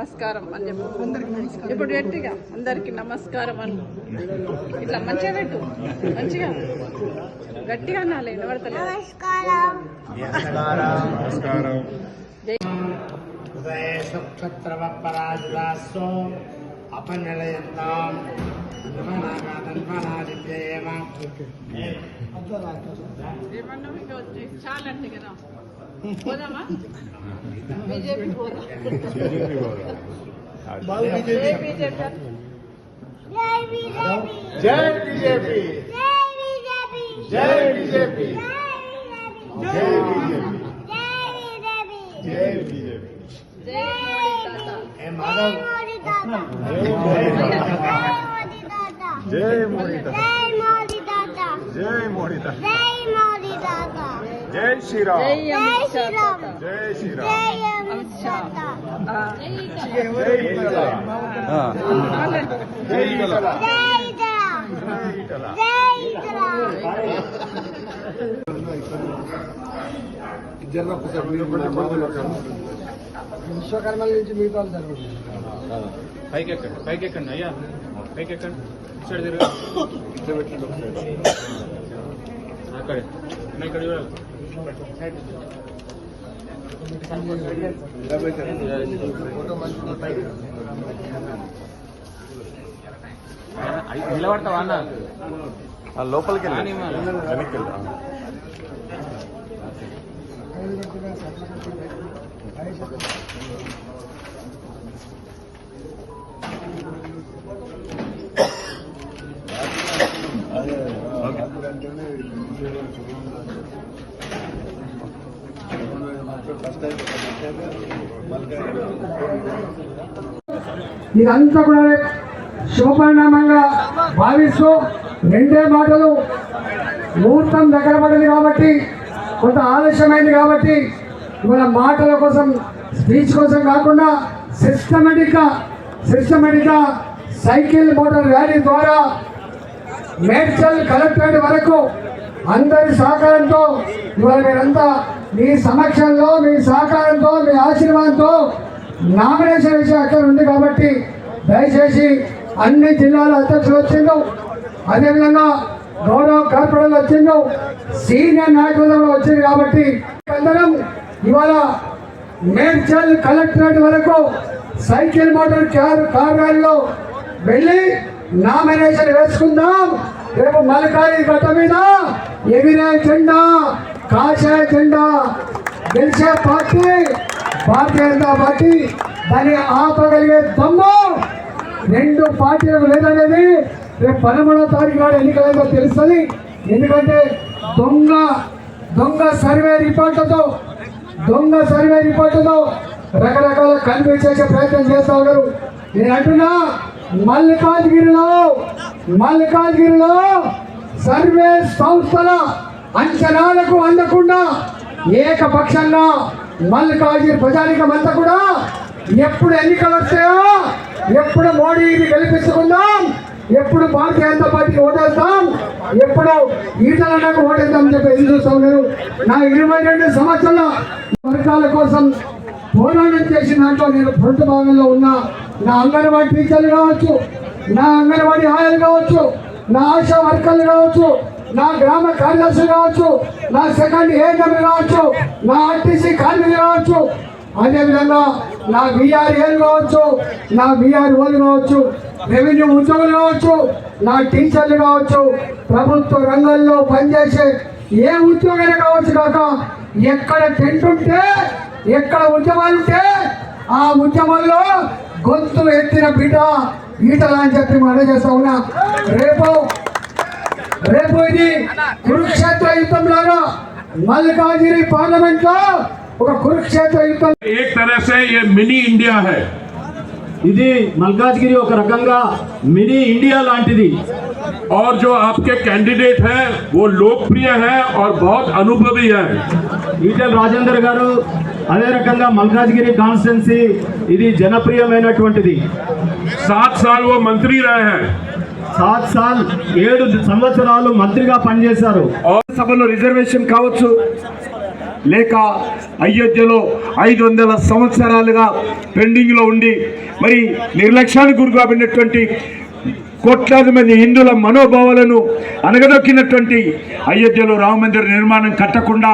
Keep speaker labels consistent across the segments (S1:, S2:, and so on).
S1: అందరికి నమస్కారం అని చెప్పు. ఇప్పుడు గట్టిగా అందరికి నమస్కారం అని. ఇట్లా మంచిగా పెట్టు. మంచిగా. గట్టిగా అనాలి
S2: సుక్షత్రవపరాజులాస్తో అపనిలయంతాం.
S1: చాలంటే కదా. జై బీజేపీ.
S3: జై బీజేపీ. జై బీజేపీ. జై బీజేపీ. జై బీజేపీ.
S1: జై మోడీ తాత.
S3: జై మోడీ జై మోడీ జై శ్రీరామ్
S1: జై అమిత్ షా తాత
S3: జై శ్రీరామ్
S1: అమిత్ షా ఆ.
S3: జై ఈటల
S1: చాలండి.
S3: జై ఈటల జై ఈటల
S2: విశ్వకర్మల నుంచి మీకు వాళ్ళు జరుగుతుంది
S4: పైకి ఎక్కండి పైకి ఎక్కండి అయ్యా పైకి ఎక్కండి ఇచ్చాడు తిరుగు అక్కడే నా ఇక్కడ చూడాలి నిలబడతావా అన్న?
S3: లోపలికి
S4: మరి.
S3: వెనక్కి వెళ్దాం
S2: ఇదంతా కూడా శుభపరిణామంగా భావిస్తూ రెండే మాటలు ముహూర్తం దగ్గర పడింది కాబట్టి కొంత ఆలస్యమైంది కాబట్టి ఇవాళ మాటల కోసం స్పీచ్ కోసం కాకుండా సిస్టమేటిక్గా సిస్టమేటిక్గా సైకిల్ మోటార్ ర్యాలీ ద్వారా మేడ్చల్ కలెక్టరేట్ వరకు అందరి సహకారంతో ఇవాళ మీరంతా మీ సమక్షంలో మీ సహకారంతో మీ ఆశీర్వాదంతో నామినేషన్ వేసే అక్కడ ఉంది కాబట్టి దయచేసి అన్ని జిల్లాల అధ్యక్షులు వచ్చిండు అదేవిధంగా గౌరవ కార్పొరేటర్లు వచ్చిండు సీనియర్ నాయకులు కూడా వచ్చింది కాబట్టి అందరం ఇవాళ మేడ్చల్ కలెక్టరేట్ వరకు సైకిల్ మోటార్ కార్ కార్యాలయంలో వెళ్ళి నామినేషన్ వేసుకుందాం. రేపు మలకాయి గట్ట మీద ఎగిరే జెండా. కాషాయ జెండా గెలిచే పార్టీ భారతీయ జనతా పార్టీ దాన్ని ఆపగలిగే దమ్ము రెండు పార్టీలకు లేదనేది రేపు పదమూడవ తారీఖు నాడు ఎన్నికలైందో తెలుస్తుంది. ఎందుకంటే దొంగ దొంగ సర్వే రిపోర్టుతో దొంగ సర్వే రిపోర్టుతో రకరకాల కన్ఫ్యూజ్ చేసే ప్రయత్నం చేస్తా ఉన్నారు. నేను అంటున్నా మల్లికాజ్గిరిలో మల్లికాజ్గిరిలో సర్వే సంస్థల అంచనాలకు అందకుండా ఏకపక్షంగా మల్లికార్జున ప్రజానికం అంతా కూడా ఎప్పుడు ఎన్నికలు వస్తాయో ఎప్పుడు మోడీని గెలిపించుకుందాం ఎప్పుడు భారతీయ జనతా పార్టీకి ఓటేస్తాం ఎప్పుడు ఈటలకు ఓటేద్దాం అని చెప్పి చూస్తాం చూస్తా నా ఇరవై రెండు సంవత్సరాల వర్గాల కోసం పోరాటం చేసిన దాంట్లో నేను ఫ్రంట్ భాగంలో ఉన్న నా అంగన్వాడీ టీచర్లు కావచ్చు నా అంగన్వాడీ ఆయాలు కావచ్చు నా ఆశా వర్కర్లు కావచ్చు నా గ్రామ కార్యదర్శి కావచ్చు నా సెకండ్ ఏఎంలు కావచ్చు నా ఆర్టీసీ కార్మికులు కావచ్చు అదేవిధంగా నా విఆర్ఏలు కావచ్చు నా విఆర్ఓలు కావచ్చు రెవెన్యూ ఉద్యోగులు కావచ్చు నా టీచర్లు కావచ్చు ప్రభుత్వ రంగంలో పనిచేసే ఏ ఉద్యోగైనా కావచ్చు కాక ఎక్కడ టెంట్ ఉంటే ఎక్కడ ఉద్యమాలు ఉంటే ఆ ఉద్యమంలో గొంతు ఎత్తిన బిడ్డ ఈటలా అని చెప్పి మనం చేస్తా ఉన్నా. రేపు రేపు ఇది కురుక్షేత్ర యుద్ధం లాగా మల్లికార్జుని పార్లమెంట్ లో ఒక కురుక్షేత్ర యుద్ధం
S5: एक तरह से ये मिनी इंडिया है
S6: ఇది మల్కాజ్గిరి ఒక రకంగా మినీ ఇండియా లాంటిది
S5: और जो आपके कैंडिडेट हैं वो लोकप्रिय हैं और बहुत अनुभवी हैं
S6: ఈటెల్ రాజేందర్ గారు అదే రకంగా మల్కాజ్గిరి కాన్స్టిట్యున్సీ ఇది జనప్రియమైనటువంటిది
S5: सात साल वो मंत्री रहे हैं
S6: సాత్ సాల్ ఏడు సంవత్సరాలు మంత్రిగా పనిచేశారు.
S7: సభలో రిజర్వేషన్ కావచ్చు లేక అయోధ్యలో ఐదు వందల సంవత్సరాలుగా పెండింగ్లో ఉండి మరి నిర్లక్ష్యానికి గురికాబడినటువంటి కోట్లాది మంది హిందువుల మనోభావాలను అనగదొక్కినటువంటి అయోధ్యలో రామమందిర నిర్మాణం కట్టకుండా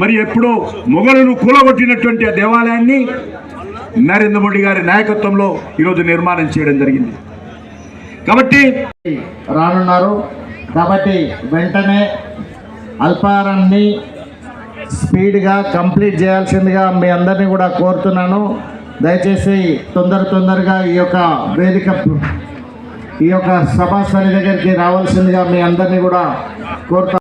S7: మరి ఎప్పుడో మొగలను కూలగొట్టినటువంటి ఆ దేవాలయాన్ని నరేంద్ర మోడీ గారి నాయకత్వంలో ఈరోజు నిర్మాణం చేయడం జరిగింది. కాబట్టి
S8: రానున్నారు. కాబట్టి వెంటనే అల్పారాన్ని స్పీడ్గా కంప్లీట్ చేయాల్సిందిగా మీ అందరినీ కూడా కోరుతున్నాను. దయచేసి తొందర తొందరగా ఈ యొక్క వేదిక ఈ యొక్క సభా సభాస్థలి దగ్గరికి రావాల్సిందిగా మీ అందరినీ కూడా కోరుతా